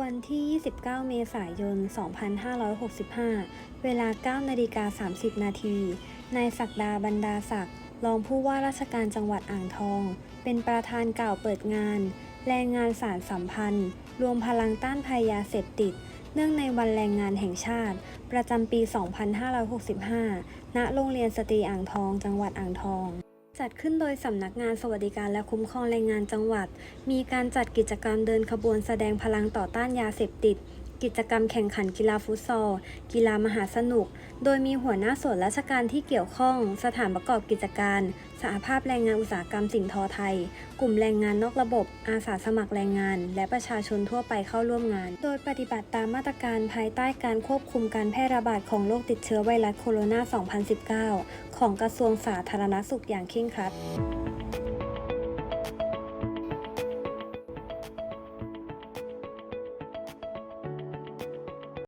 วันที่ 29 เมษายน 2565 เวลา 9 นาฬิกา 30 นาที นายศักดาบรรดาศักดิ์รองผู้ว่าราชการจังหวัดอ่างทอง เป็นประธานกล่าวเปิดงาน แรงงานสารสัมพันธ์ รวมพลังต้านภัยยาเสพติด เนื่องในวันแรงงานแห่งชาติ ประจำปี 2565 ณ โรงเรียนสตรีอ่างทอง จังหวัดอ่างทอง จัดขึ้นโดยสำนักงานสวัสดิการและคุ้มครองแรงงานจังหวัด มีการจัดกิจกรรมเดินขบวนแสดงพลังต่อต้านยาเสพติด กิจกรรมแข่งขันกีฬาฟุตซอล กีฬามหาสนุก โดยมีหัวหน้าส่วนราชการที่เกี่ยวข้อง สถานประกอบกิจการ สหภาพแรงงานอุตสาหกรรมสิ่งทอไทย กลุ่มแรงงานนอกระบบ อาสาสมัครแรงงาน และประชาชนทั่วไปเข้าร่วมงาน โดยปฏิบัติตามมาตรการภายใต้การควบคุมการแพร่ระบาดของโรคติดเชื้อไวรัสโคโรนา 2019 ของกระทรวงสาธารณสุขอย่างเคร่งครัด